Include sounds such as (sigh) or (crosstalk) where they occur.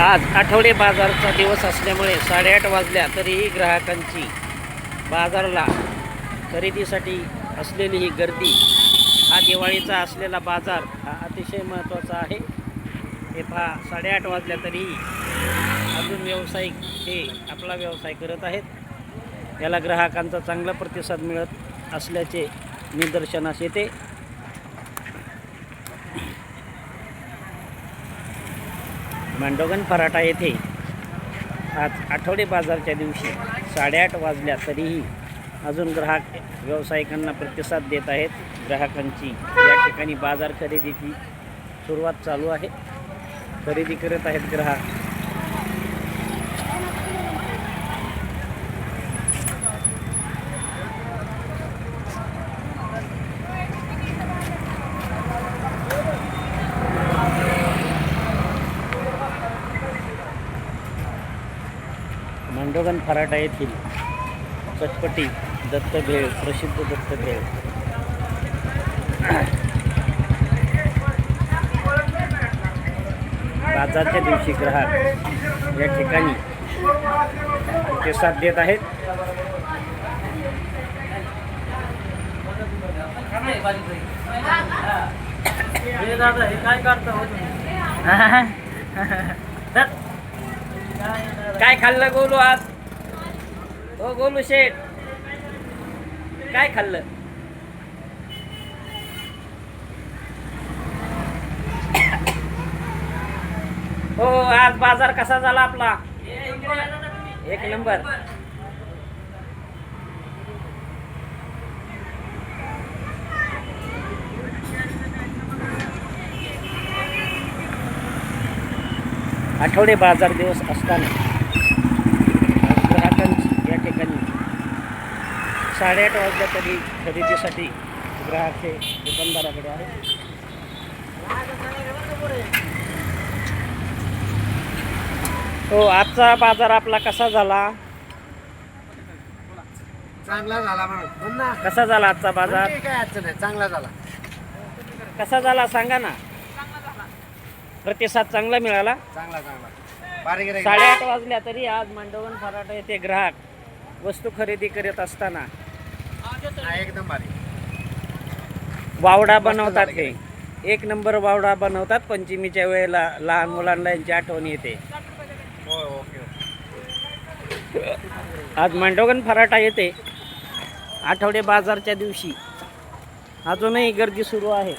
आज आठवडे बाजारचा दिवस असल्यामुळे साडेआठ वाजल्या तरीही ग्राहकांची बाजारला खरेदीसाठी असलेली ही गर्दी हा दिवाळीचा असलेला बाजार हा अतिशय महत्त्वाचा आहे. हे पहा साडेआठ वाजल्या तरीही अजून व्यावसायिक हे आपला व्यवसाय करत आहेत. याला ग्राहकांचा चांगला प्रतिसाद मिळत असल्याचे निदर्शनास येते. मांडोगन फराटा येथे आज आठवडे बाजारच्या दिवशी साडेआठ वाजल्या तरीही अजून ग्राहक व्यावसायिकांना प्रतिसाद देत आहेत. ग्राहकांची या ठिकाणी बाजार खरेदीची सुरुवात चालू आहे. खरेदी करत आहेत ग्राहक. मांडोगन फराटा येथील चटपटी दत्तभेळ प्रसिद्ध दत्तभेळ बाजारच्या दिवशी ग्राहक या ठिकाणी प्रतिसाद देत आहेत. काय (laughs) काय खाल्लं गोलू आज? हो गोलू शेठ. काय खाल्लं? हो आज बाजार कसा झाला आपला? एक नंबर. आठवडे बाजार दिवस असताना ग्राहकांची या ठिकाणी साडेआठ वाजल्या तरी खरेदीसाठी ग्राहक हे दुकानदाराकडे आहे हो आजचा बाजार आपला कसा झाला? चांगला झाला म्हणून. म्हण ना. कसा झाला आजचा बाजार? अडचण नाही चांगला झाला. कसा झाला? सांगा ना. प्रतिसाद चांगला मिळाला. चांगला चांगला. बारीक साडेआठ वाजल्या तरी आज मांडवण फराटा येथे ग्राहक वस्तू खरेदी करत असताना हा, एकदम वावडा बनवतात हे. एक नंबर वावडा बनवतात पंचमीच्या वेळेला लहान मुलांना यांची आठवण येते. हो ओके आज मांडवगण फराटा येते. आठवडे बाजारच्या दिवशी. अजूनही गर्दी सुरू आहे.